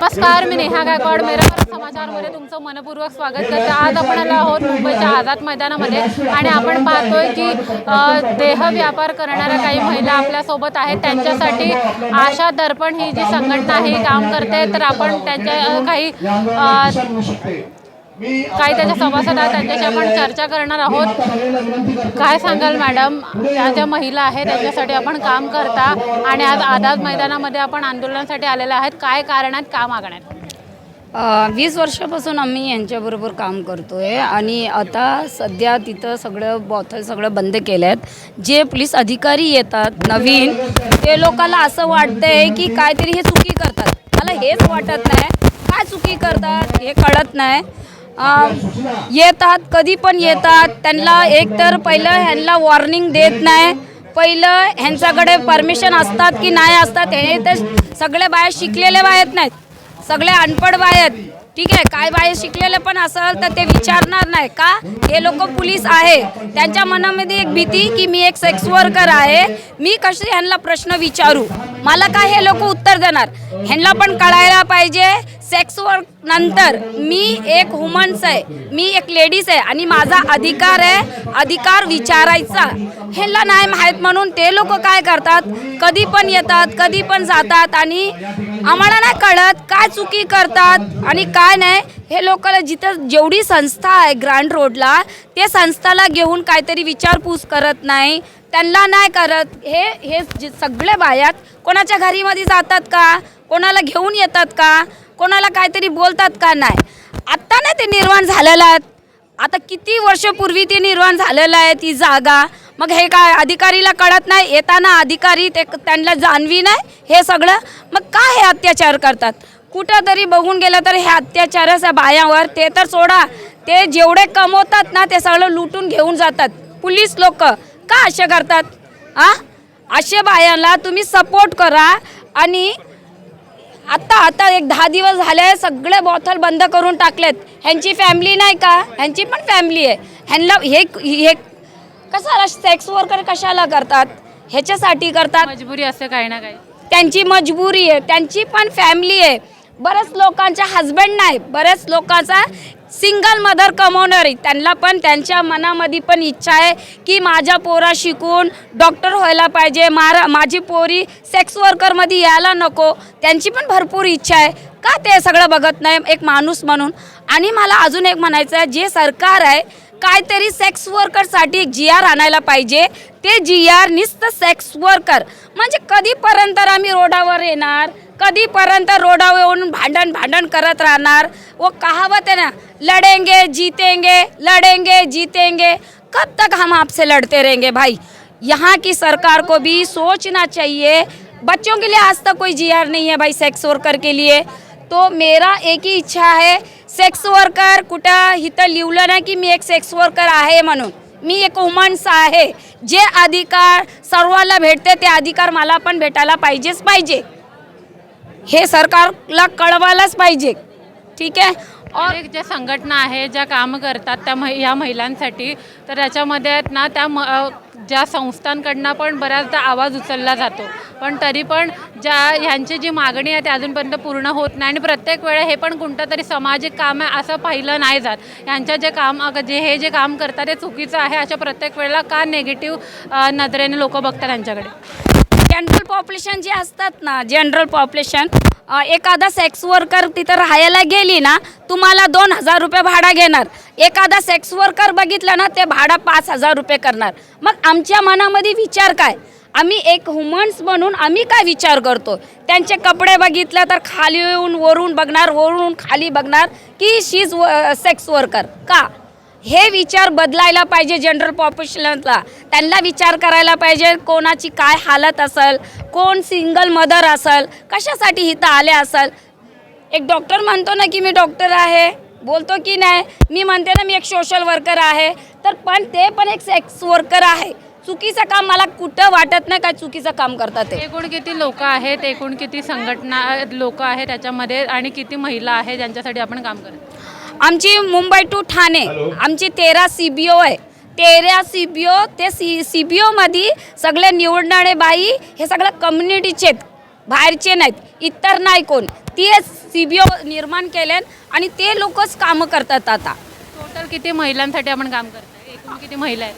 नमस्कार मी नेहा गायकवाड मेरा समाचारमध्ये तुमचं मनपूर्वक स्वागत करते. आज आपण आलो आहोत मुंबईच्या आझाद मैदानामध्ये. आणि आपण पाहतोय की देह व्यापार करणाऱ्या काही महिला आपल्यासोबत आहेत. त्यांच्यासाठी आशा दर्पण ही जी संघटना आहे ही काम करते तर आपण त्यांच्या काही काही त्याच्या सभासद आहेत त्यांच्याशी आपण चर्चा करणार आहोत. काय सांगाल मॅडम? या ज्या महिला आहेत त्यांच्यासाठी आपण काम करता आणि आज आझाद मैदानामध्ये आपण आंदोलनासाठी आलेले आहेत. काय कारण आहेत का मागण्यात वीस वर्षापासून आम्ही यांच्याबरोबर काम करतोय आणि आता सध्या तिथं सगळं बॉथल सगळं बंद केलं आहेत जे पोलीस अधिकारी येतात नवीन ते लोकांना असं वाटतंय की काहीतरी हे चुकी करतात. मला हेच वाटत नाही. काय चुकी करतात हे कळत नाही. येतात कधी पण येतात. त्यांना एक तर पहिलं ह्यांना वॉर्निंग देत नाही. पहिलं ह्यांच्याकडे परमिशन असतात की नाही असतात हे तर सगळे बाया शिकलेले बाहेर नाहीत. सगळे अनपढ बाहेर आहेत. ठीक आहे काय बाहेर शिकलेले पण असेल तर ते विचारणार नाही का? हे लोक पोलीस आहे. त्यांच्या मनामध्ये एक भीती की मी एक सेक्स वर्कर आहे. मी कसे ह्यांना प्रश्न विचारू? मला काय हे लोक उत्तर देणार? ह्यांना पण कळायला पाहिजे. सेक्स वर्क नंतर मी एक वुमन्स आहे. मी एक लेडीज आहे आणि माझा अधिकार आहे अधिकार विचारायचा. ह्याला नाही माहीत म्हणून ते लोक काय करतात? कधी पण येतात कधी पण जातात आणि आम्हाला नाही कळत काय चुकी करतात आणि काय नाही. हे लोकांना जिथं जेवढी संस्था आहे ग्रँड रोडला ते संस्थाला घेऊन काहीतरी विचारपूस करत नाही. त्यांना नाही करत. हे हे जे सगळे बायात कोणाच्या घरीमध्ये जातात का? कोणाला घेऊन येतात का? कोणाला काहीतरी बोलतात का नाही? आत्ता नाही ते निर्माण झालेलं आहेत. आता किती वर्षपूर्वी ते निर्माण झालेलं आहे ती जागा? मग हे काय अधिकारीला कळत नाही? येताना अधिकारी ते त्यांना जाणवी नाही? हे सगळं? मग का हे अत्याचार करतात? कुठं तरी बघून गेलं तर हे अत्याचाराच्या बायावर. ते तर सोडा. ते जेवढे कमवतात ना ते सगळं लुटून घेऊन जातात. पोलीस लोक का असे करतात? आ? असे बायांना तुम्ही सपोर्ट करा आणि आता आता एक दहा दिवस झाले सगळे बॉथल बंद करून टाकलेत. ह्यांची फॅमिली नाही का? ह्यांची पण फॅमिली आहे. ह्यांना हे हे कशाला सेक्स वर्कर कशाला करतात? ह्याच्यासाठी करतात. मजबुरी असते काही ना काही. त्यांची मजबुरी आहे. त्यांची पण फॅमिली आहे. बऱ्याच लोकांच्या हजबंड नाही बऱ्याच लोकांचा सिंगल मदर कमवणारी. त्यांना पण त्यांच्या मनामध्ये पण इच्छा आहे की माझ्या पोरा शिकून डॉक्टर व्हायला पाहिजे. मारा माझी पोरी सेक्स वर्करमध्ये यायला नको. त्यांची पण भरपूर इच्छा आहे. का ते सगळं बघत नाही? एक माणूस म्हणून. आणि मला अजून एक म्हणायचं आहे जे सरकार आहे काहीतरी सेक्स वर्करसाठी एक जी आर आणायला पाहिजे. ते जी आर नुसतं सेक्स वर्कर म्हणजे कधीपर्यंत आम्ही रोडावर येणार? कधीपर्यंत रोडावर येऊन भांडण भांडण करत राहणार? वो कहावत है ना लड़ेंगे जीतेंगे लड़ेंगे जीतेंगे? कब तक हम आपसे लड़ते रहेंगे भाई? यहाँ की सरकार को भी सोचना चाहिए। बच्चों के लिए आज तक कोई जी आर नहीं है भाई सेक्स वर्कर के लिए। तो मेरा एक ही इच्छा है सेक्स वर्कर कुठं इथं लिवलं नाही की मी एक सेक्स वर्कर आहे म्हणून? मी एक वुमन्स आहे. जे अधिकार सर्वांना भेटते, ते अधिकार मला पण भेटायला पाहिजेच पाहिजे. हे सरकारला कळवायलाच पाहिजे. ठीक आहे? और अनेक ज्या संघटना आहे ज्या काम करतात त्या महि या महिलांसाठी तर त्याच्यामध्ये आहेत ना त्या म ज्या संस्थांकडनं पण बऱ्याचदा आवाज उचलला जातो. पण तरी पण ज्या ह्यांची जी मागणी आहे ती अजूनपर्यंत पूर्ण होत नाही. आणि प्रत्येक वेळा हे पण कोणतं तरी सामाजिक काम आहे असं पाहिलं नाही जात. यांच्या जे काम जे हे जे काम करतात ते चुकीचं आहे अशा प्रत्येक वेळेला का नेगेटिव्ह नजरेने लोक बघतात त्यांच्याकडे जनरल पॉप्युलेशन जे असतात ना जनरल पॉप्युलेशन एखादा सेक्स वर्कर तिथं राहायला गेली ना तुम्हाला दोन हजार रुपये भाडा घेणार. एखादा सेक्स वर्कर बघितलं ना ते भाडा पाच हजार रुपये करणार. मग आमच्या मनामध्ये विचार काय? आम्ही एक ह्युमन्स म्हणून आम्ही काय विचार करतो? त्यांचे कपडे बघितलं तर खाली येऊन वरून बघणार वरून खाली बघणार की शीज सेक्स वर्कर का? हे विचार बदलायला पाहिजे जनरल पॉप्युलेशनला त्यांना विचार करायला पाहिजे कोणाची काय हालत असेल कोण सिंगल मदर असेल कशासाठी इथं आले असेल. एक डॉक्टर म्हणतो ना की मी डॉक्टर आहे बोलतो की नाही मी म्हणते ना मी एक सोशल वर्कर आहे तर पण ते पण एक सेक्स वर्कर आहे. चुकीचं काम मला कुठं वाटत नाही काय चुकीचं काम करतात ते. एकूण किती लोक आहेत एकूण किती संघटना लोक आहेत त्याच्यामध्ये आणि किती महिला आहे ज्यांच्यासाठी आपण काम करतो? आमची मुंबई टू ठाणे आमची तेरा सी बी ओ आहे. तेरा सी बी ओ ते सी सी बी ओमध्ये सगळे निवडणारे बाई हे सगळं कम्युनिटीचे आहेत. बाहेरचे नाहीत. इतर नाही कोण. ते सी बी ओ निर्माण केल्यान आणि ते लोकच कामं करतात आता. टोटल किती महिलांसाठी आपण काम करताय? एकूण किती महिला आहेत?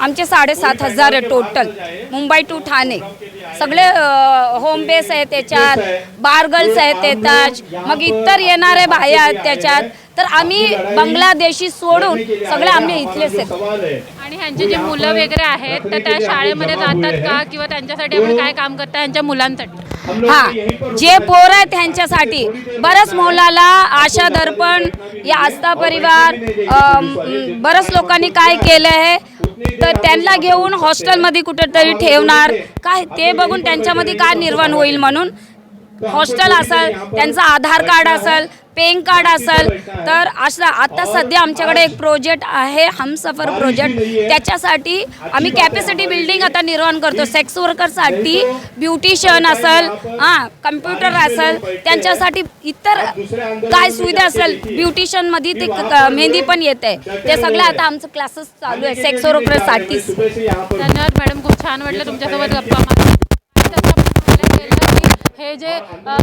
आमचे साडेसात हजार आहे टोटल. मुंबई टू ठाणे. सगळे होम बेस आहे त्याच्यात. बार गर्ल्स आहेत त्याच्यात. मग इतर येणारे बाया आहेत त्याच्यात. तर आम्ही बांगलादेशी सोडून सगळे आम्ही इथलेच आहेत. आणि ह्यांची जी मुलं वगैरे आहेत तर त्या शाळेमध्ये जातात का? किंवा त्यांच्यासाठी आपण काय काम करता? ह्यांच्या मुलांसाठी. हा जे पोर आहेत त्यांच्यासाठी बऱ्याच मुलाला आशा दर्पण या आस्था परिवार बऱ्याच लोकांनी काय केलं आहे तर त्यांना घेऊन हॉस्टेलमध्ये कुठेतरी ठेवणार. काय ते बघून त्यांच्यामध्ये काय निर्माण होईल म्हणून हॉस्टेल असेल त्यांचं आधार कार्ड असेल पेन कार्ड असेल तर असं आता सध्या आमच्याकडे एक प्रोजेक्ट आहे हमसफर प्रोजेक्ट. त्याच्यासाठी आम्ही कॅपॅसिटी बिल्डिंग आता निर्माण करतो. सेक्स वर्करसाठी ब्युटिशियन असेल हां कम्प्युटर असेल त्यांच्यासाठी इतर काय सुविधा असेल ब्युटिशियनमध्ये ते क- मेहंदी पण येते. ते सगळं आता आमचं क्लासेस चालू आहे सेक्स वर्करसाठी धन्यवाद मॅडम खूप छान वाटलं तुमच्यासोबत गप्पा मारून जसं आपण पाहायला गेलं की हे जे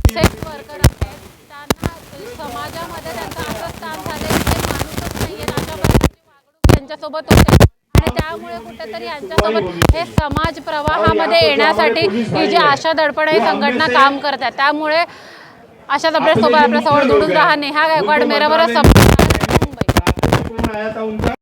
सेक्स वर्कर आहेत त्यांना समाजामध्ये त्यांचं असं स्थान झालं की ते माणूसच नाही आहेत अशा प्रकारची वागणूक त्यांच्यासोबत होते. आणि त्यामुळे कुठेतरी यांच्यासोबत हे समाज प्रवाहामध्ये येण्यासाठी ही जी आशा दडपण ही संघटना काम करतात त्यामुळे अशाच आपल्यासोबत आपल्यासोबत जोडून राहा नेहा गायकवाड मेरावर मुंबई.